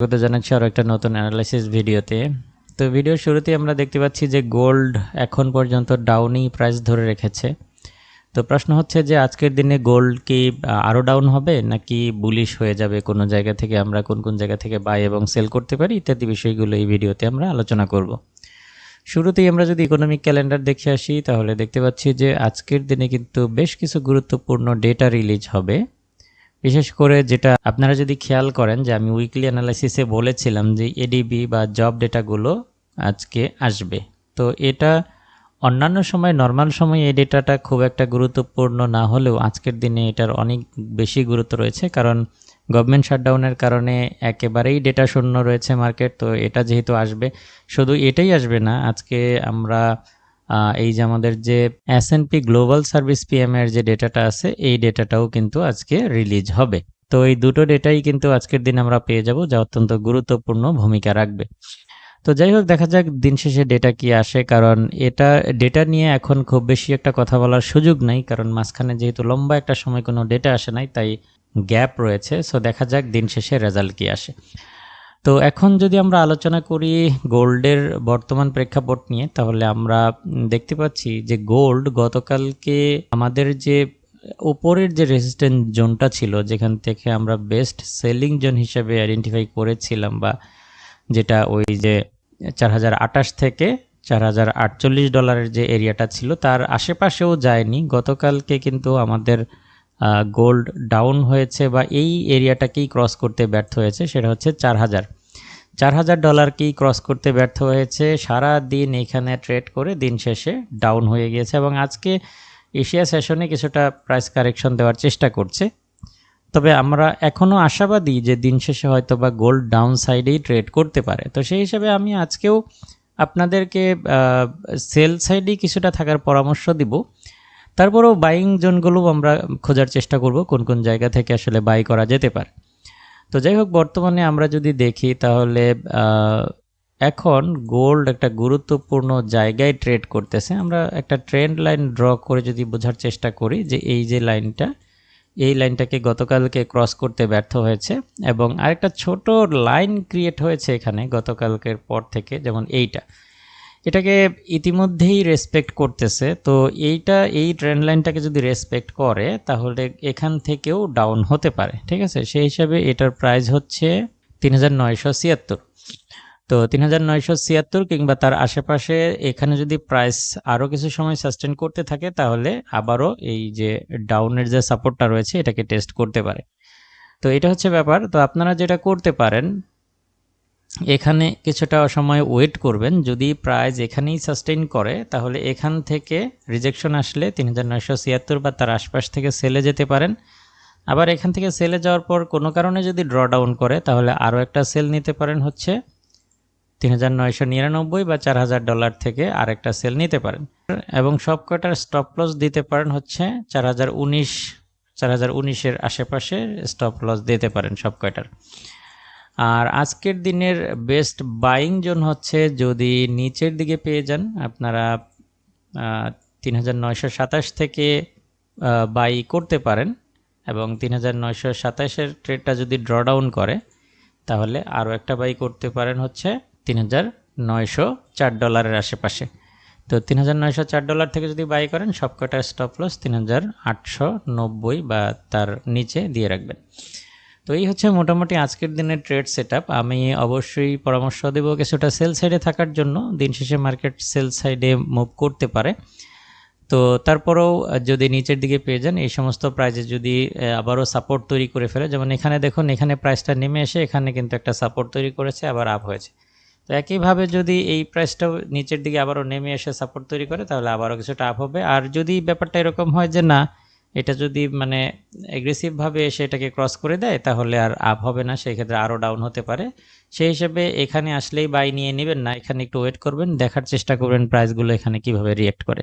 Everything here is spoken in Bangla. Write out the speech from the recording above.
স্বাগত জানাচ্ছি আরও একটা নতুন অ্যানালাইসিস ভিডিওতে তো ভিডিওর শুরুতেই আমরা দেখতে পাচ্ছি যে গোল্ড এখন পর্যন্ত ডাউনই প্রাইস ধরে রেখেছে। তো প্রশ্ন হচ্ছে যে আজকের দিনে গোল্ড কি আরও ডাউন হবে নাকি বুলিশ হয়ে যাবে? কোনো জায়গা থেকে আমরা কোন কোন জায়গা থেকে বাই এবং সেল করতে পারি ইত্যাদি বিষয়গুলো এই ভিডিওতে আমরা আলোচনা করব। শুরুতেই আমরা যদি ইকোনমিক ক্যালেন্ডার দেখে আসি, তাহলে দেখতে পাচ্ছি যে আজকের দিনে কিন্তু বেশ কিছু গুরুত্বপূর্ণ ডেটা রিলিজ হবে। বিশেষ করে যেটা আপনারা যদি খেয়াল করেন যে আমি উইকলি অ্যানালাইসিসে বলেছিলাম যে এডিবি বা জব ডেটাগুলো আজকে আসবে। তো এটা অন্যান্য সময় নর্মাল সময় এই ডেটাটা খুব একটা গুরুত্বপূর্ণ না হলেও আজকের দিনে এটার অনেক বেশি গুরুত্ব রয়েছে। কারণ গভর্নমেন্ট শাটডাউনের কারণে একেবারেই ডেটা শূন্য রয়েছে মার্কেট তো এটা যেহেতু আসবে, শুধু এটাই আসবে না, আজকে আমরা এই যে আমাদের যে এস গ্লোবাল সার্ভিস পিএম এর যে ডেটাটা আছে, এই ডেটাটাও কিন্তু আজকে রিলিজ হবে। তো এই দুটো ডেটাই কিন্তু আজকের দিন আমরা পেয়ে যাব, যা অত্যন্ত গুরুত্বপূর্ণ ভূমিকা রাখবে। তো যাই হোক, দেখা যাক দিন শেষে ডেটা কি আসে, কারণ এটা ডেটা নিয়ে এখন খুব বেশি একটা কথা বলার সুযোগ নাই, কারণ মাঝখানে যেহেতু লম্বা একটা সময় কোনো ডেটা আসে নাই, তাই গ্যাপ রয়েছে। সো দেখা যাক দিন শেষে রেজাল্ট কি আসে। তো এখন যদি আমরা আলোচনা করি গোল্ডের বর্তমান প্রেক্ষাপট নিয়ে, তাহলে আমরা দেখতে পাচ্ছি যে গোল্ড গতকালকে আমাদের যে উপরের যে রেজিস্ট্যান্ট জোনটা ছিল, যেখান থেকে আমরা বেস্ট সেলিং জোন হিসেবে আইডেন্টিফাই করেছিলাম বা যেটা ওই যে চার হাজার আটাশ থেকে চার হাজার আটচল্লিশ ডলারের যে এরিয়াটা ছিল, তার আশেপাশেও যায়নি। গতকালকে কিন্তু আমাদের গোল্ড ডাউন হয়েছে বা এই এরিয়াটাকেই ক্রস করতে ব্যর্থ হয়েছে, সেটা হচ্ছে চার হাজার। চার হাজার ডলারকেই ক্রস করতে ব্যর্থ হয়েছে, সারা দিন এখানে ট্রেড করে দিন শেষে ডাউন হয়ে গিয়েছে এবং আজকে এশিয়া সেশনে কিছুটা প্রাইস কারেকশন দেওয়ার চেষ্টা করছে। তবে আমরা এখনও আশাবাদী যে দিন শেষে হয়তো বা গোল্ড ডাউন সাইডেই ট্রেড করতে পারে। তো সেই হিসাবে আমি আজকেও আপনাদেরকে সেল সাইডেই কিছুটা থাকার পরামর্শ দিব। তারপরেও বাইং জোনগুলো আমরা খোঁজার চেষ্টা করব কোন কোন জায়গা থেকে আসলে বাই করা যেতে পারে। তো যাই হোক, বর্তমানে আমরা যদি দেখি তাহলে এখন গোল্ড একটা গুরুত্বপূর্ণ জায়গায় ট্রেড করতেছে। আমরা একটা ট্রেন্ড লাইন ড্র করে যদি বোঝার চেষ্টা করি যে এই যে লাইনটা এই লাইনটাকে গতকালকে ক্রস করতে ব্যর্থ হয়েছে এবং আরেকটা ছোট লাইন ক্রিয়েট হয়েছে এখানে গতকালকের পর থেকে, যেমন এইটা। এটাকে ইতিমধ্যেই রেসপেক্ট করতেছে। তো এইটা, এই ট্রেন্ড লাইনটাকে যদি রেসপেক্ট করে, তাহলে এখান থেকেও ডাউন হতে পারে, ঠিক আছে? সেই হিসাবে এটার প্রাইস হচ্ছে তিন হাজার নয়শো ছিয়াত্তর। তো তিন হাজার নয়শো ছিয়াত্তর কিংবা তার আশেপাশে এখানে যদি প্রাইস আরও কিছু সময় সাস্টেন করতে থাকে, তাহলে আবারও এই যে ডাউনের যে সাপোর্টটা রয়েছে, এটাকে টেস্ট করতে পারে। তো এটা হচ্ছে ব্যাপার। তো আপনারা যেটা করতে পারেন এখানে কিছুটা সময় ওয়েট করবেন। যদি প্রাইস এখানেই সাস্টেইন করে, তাহলে এখান থেকে রিজেকশন আসলে তিন হাজার নয়শো ছিয়াত্তর বা তার আশপাশ থেকে সেলে যেতে পারেন। আবার এখান থেকে সেলে যাওয়ার পর কোনো কারণে যদি ড্র ডাউন করে, তাহলে আরও একটা সেল নিতে পারেন হচ্ছে তিন হাজার নয়শো নিরানব্বই বা চার হাজার ডলার থেকে আরেকটা সেল নিতে পারেন। এবং সব কটার স্টপ লস দিতে পারেন হচ্ছে চার হাজার উনিশ, চার হাজার উনিশের আশেপাশে স্টপ লস দিতে পারেন সব কয়টার আর আজকের দিনের বেস্ট বাইং জোন হচ্ছে যদি নিচের দিকে পেয়ে যান, আপনারা তিন হাজার নয়শো সাতাশ থেকে বাই করতে পারেন এবং তিন হাজার নয়শো সাতাশের ট্রেডটা যদি ড্র ডাউন করে, তাহলে আরও একটা বাই করতে পারেন হচ্ছে তিন হাজার নয়শো চার ডলারের আশেপাশে। তো তিন হাজার নয়শো চার ডলার থেকে যদি বাই করেন সবকটার স্টপ লস তিন হাজার আটশো নব্বই বা তার নিচে দিয়ে রাখবেন। তো এই হচ্ছে মোটামুটি আজকের দিনের ট্রেড সেট আমি অবশ্যই পরামর্শ দেব কিছুটা সেল সাইডে থাকার জন্য। দিন শেষে মার্কেট সেল সাইডে মুভ করতে পারে। তো তারপরেও যদি নিচের দিকে পেয়ে যান, এই সমস্ত প্রাইজে যদি আবারও সাপোর্ট তৈরি করে ফেলে, যেমন এখানে দেখুন, এখানে প্রাইসটা নেমে এসে এখানে কিন্তু একটা সাপোর্ট তৈরি করেছে, আবার আপ হয়েছে। তো একইভাবে যদি এই প্রাইসটাও নিচের দিকে আবারও নেমে এসে সাপোর্ট তৈরি করে, তাহলে আবারও কিছুটা আপ হবে। আর যদি ব্যাপারটা এরকম হয় যে না এটা যদি মানে অ্যাগ্রেসিভভাবে এসে এটাকে ক্রস করে দেয়, তাহলে আর আপ হবে না, সেই ক্ষেত্রে আরও ডাউন হতে পারে। সেই হিসেবে এখানে আসলেই বাই নিয়ে নেবেন না, এখানে একটু ওয়েট করবেন, দেখার চেষ্টা করবেন প্রাইসগুলো এখানে কীভাবে রিয়েক্ট করে।